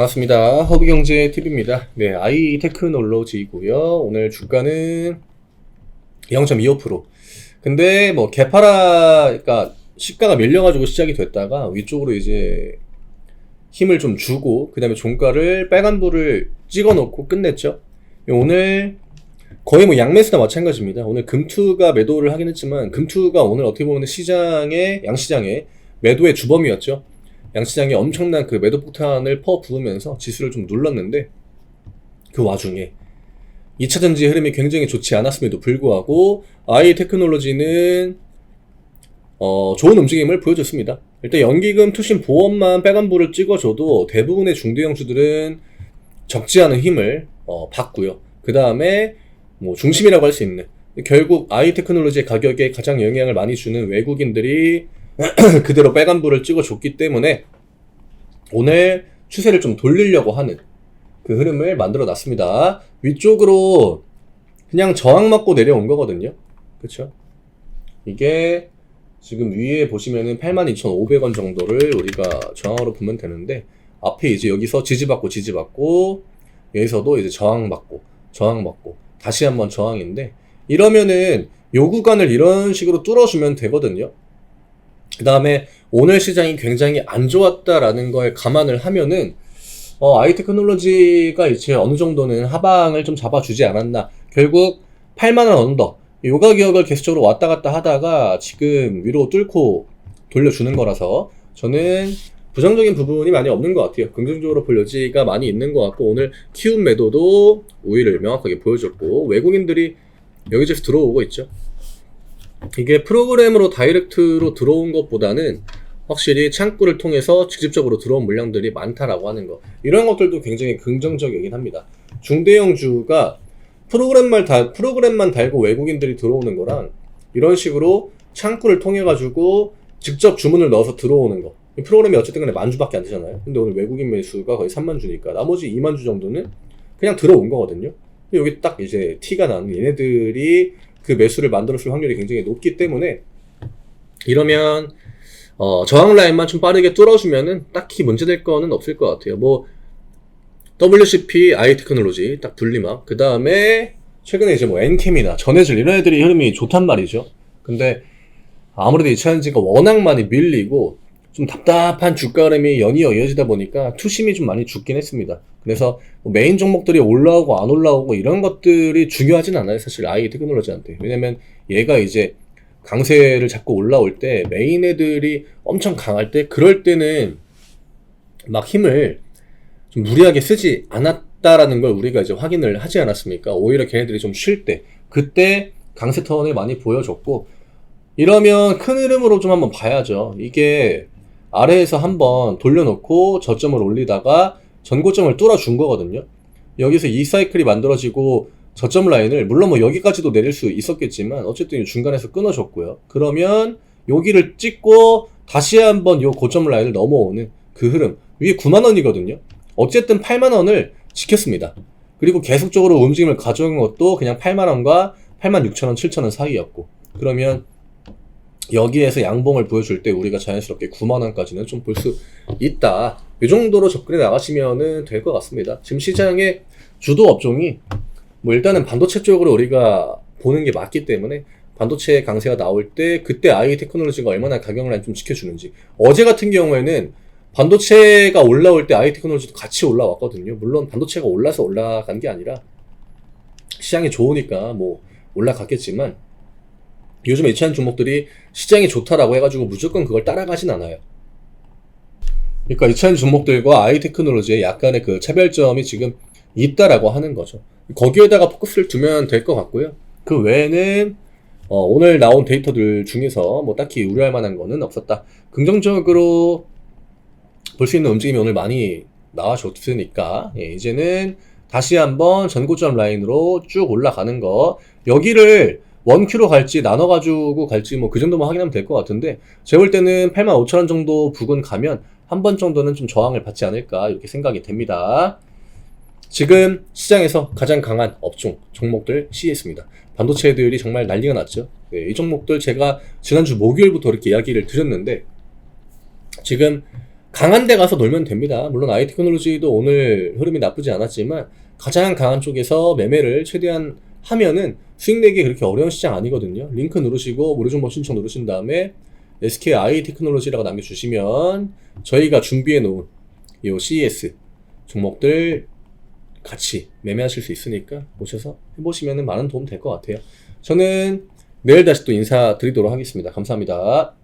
반갑습니다. 허브경제TV입니다. 네, 아이 테크놀로지고요 오늘 주가는 0.25%. 근데 뭐 개파라, 그러니까 시가가 밀려가지고 시작이 됐다가 위쪽으로 이제 힘을 좀 주고 그 다음에 종가를 빨간불을 찍어놓고 끝냈죠. 오늘 거의 뭐 양매수나 마찬가지입니다. 오늘 금투가 매도를 하긴 했지만 금투가 오늘 어떻게 보면 시장의 양시장의 매도의 주범이었죠. 양시장이 엄청난 그 매도 폭탄을 퍼 부으면서 지수를 좀 눌렀는데 그 와중에 2차 전지 흐름이 굉장히 좋지 않았음에도 불구하고 아이 테크놀로지는 어, 좋은 움직임을 보여줬습니다. 일단 연기금 투신 보험만 빨간불을 찍어줘도 대부분의 중대 형주들은 적지 않은 힘을 어, 받고요. 그 다음에 뭐 중심이라고 할 수 있는 결국 아이 테크놀로지의 가격에 가장 영향을 많이 주는 외국인들이 그대로 빨간불을 찍어줬기 때문에 오늘 추세를 좀 돌리려고 하는 그 흐름을 만들어 놨습니다. 위쪽으로 그냥 저항 맞고 내려온 거거든요. 그쵸? 이게 지금 위에 보시면은 82,500원 정도를 우리가 저항으로 보면 되는데 앞에 이제 여기서 지지받고 지지받고 여기서도 이제 저항받고 저항받고 다시 한번 저항인데 이러면은 요 구간을 이런 식으로 뚫어주면 되거든요. 그 다음에 오늘 시장이 굉장히 안 좋았다라는 걸 감안을 하면은 어, 아이 테크놀로지가 이제 어느 정도는 하방을 좀 잡아주지 않았나. 결국 8만원 언더. 요 가격을 계속적으로 왔다 갔다 하다가 지금 위로 뚫고 돌려주는 거라서 저는 부정적인 부분이 많이 없는 것 같아요. 긍정적으로 볼 여지가 많이 있는 것 같고 오늘 키움 매도도 우위를 명확하게 보여줬고 외국인들이 여기저기서 들어오고 있죠. 이게 프로그램으로 다이렉트로 들어온 것보다는 확실히 창구를 통해서 직접적으로 들어온 물량들이 많다라고 하는 거 이런 것들도 굉장히 긍정적이긴 합니다. 중대형주가 프로그램만 달 프로그램만 달고 외국인들이 들어오는 거랑 이런 식으로 창구를 통해 가지고 직접 주문을 넣어서 들어오는 거. 이 프로그램이 어쨌든 간에 만 주밖에 안 되잖아요. 근데 오늘 외국인 매수가 거의 3만 주니까 나머지 2만 주 정도는 그냥 들어온 거거든요. 여기 딱 이제 티가 나는 얘네들이 그 매수를 만들었을 확률이 굉장히 높기 때문에 이러면 어, 저항 라인만 좀 빠르게 뚫어주면은 딱히 문제될 거는 없을 것 같아요. 뭐 WCP, i 테크놀로지 딱 분리막 그 다음에 최근에 이제 뭐 엔캠이나 전해질 이런 애들이 흐름이 좋단 말이죠. 근데 아무래도 이 차전지가 워낙 많이 밀리고 좀 답답한 주가 흐름이 연이어 이어지다 보니까 투심이 좀 많이 죽긴 했습니다. 그래서 뭐 메인 종목들이 올라오고 안 올라오고 이런 것들이 중요하진 않아요. 사실 아이 테크놀로지한테. 왜냐면 얘가 이제 강세를 잡고 올라올 때 메인 애들이 엄청 강할 때 그럴 때는 막 힘을 좀 무리하게 쓰지 않았다라는 걸 우리가 이제 확인을 하지 않았습니까? 오히려 걔네들이 좀 쉴 때 그때 강세 턴을 많이 보여줬고 이러면 큰 흐름으로 좀 한번 봐야죠. 이게 아래에서 한번 돌려놓고 저점을 올리다가 전고점을 뚫어준 거거든요. 여기서 이 사이클이 만들어지고 저점 라인을 물론 뭐 여기까지도 내릴 수 있었겠지만 어쨌든 중간에서 끊어줬고요. 그러면 여기를 찍고 다시 한번 요 고점 라인을 넘어오는 그 흐름 위에 9만 원이거든요. 어쨌든 8만 원을 지켰습니다. 그리고 계속적으로 움직임을 가져온 것도 그냥 8만 원과 8만 6천 원, 7천 원 사이였고 그러면 여기에서 양봉을 보여줄 때 우리가 자연스럽게 9만 원까지는 좀 볼 수 있다. 이 정도로 접근해 나가시면은 될 것 같습니다. 지금 시장의 주도 업종이 뭐 일단은 반도체 쪽으로 우리가 보는 게 맞기 때문에 반도체 강세가 나올 때 그때 아이 테크놀로지가 얼마나 가격을 좀 지켜주는지 어제 같은 경우에는 반도체가 올라올 때 아이 테크놀로지도 같이 올라왔거든요. 물론 반도체가 올라서 올라간 게 아니라 시장이 좋으니까 뭐 올라갔겠지만 요즘에 이차한 종목들이 시장이 좋다라고 해가지고 무조건 그걸 따라가진 않아요. 그러니까 이차한 종목들과 아이 테크놀로지의 약간의 그 차별점이 지금 있다라고 하는 거죠. 거기에다가 포커스를 두면 될 것 같고요. 그 외에는 어, 오늘 나온 데이터들 중에서 뭐 딱히 우려할 만한 거는 없었다. 긍정적으로 볼 수 있는 움직임이 오늘 많이 나와줬으니까 예, 이제는 다시 한번 전고점 라인으로 쭉 올라가는 거 여기를 원큐로 갈지 나눠가지고 갈지 뭐 그 정도만 확인하면 될 것 같은데 제가 볼 때는 85,000원 정도 부근 가면 한 번 정도는 좀 저항을 받지 않을까 이렇게 생각이 됩니다. 지금 시장에서 가장 강한 업종 종목들 시했습니다. 반도체들이 정말 난리가 났죠. 네, 이 종목들 제가 지난주 목요일부터 이렇게 이야기를 드렸는데 지금 강한 데 가서 놀면 됩니다. 물론 아이 테크놀로지도 오늘 흐름이 나쁘지 않았지만 가장 강한 쪽에서 매매를 최대한 하면은 수익 내기 그렇게 어려운 시장 아니거든요. 링크 누르시고 무료 정보 신청 누르신 다음에 SK 아이 테크놀로지라고 남겨주시면 저희가 준비해 놓은 이 CES 종목들 같이 매매하실 수 있으니까 오셔서 해보시면 많은 도움 될 것 같아요. 저는 내일 다시 또 인사드리도록 하겠습니다. 감사합니다.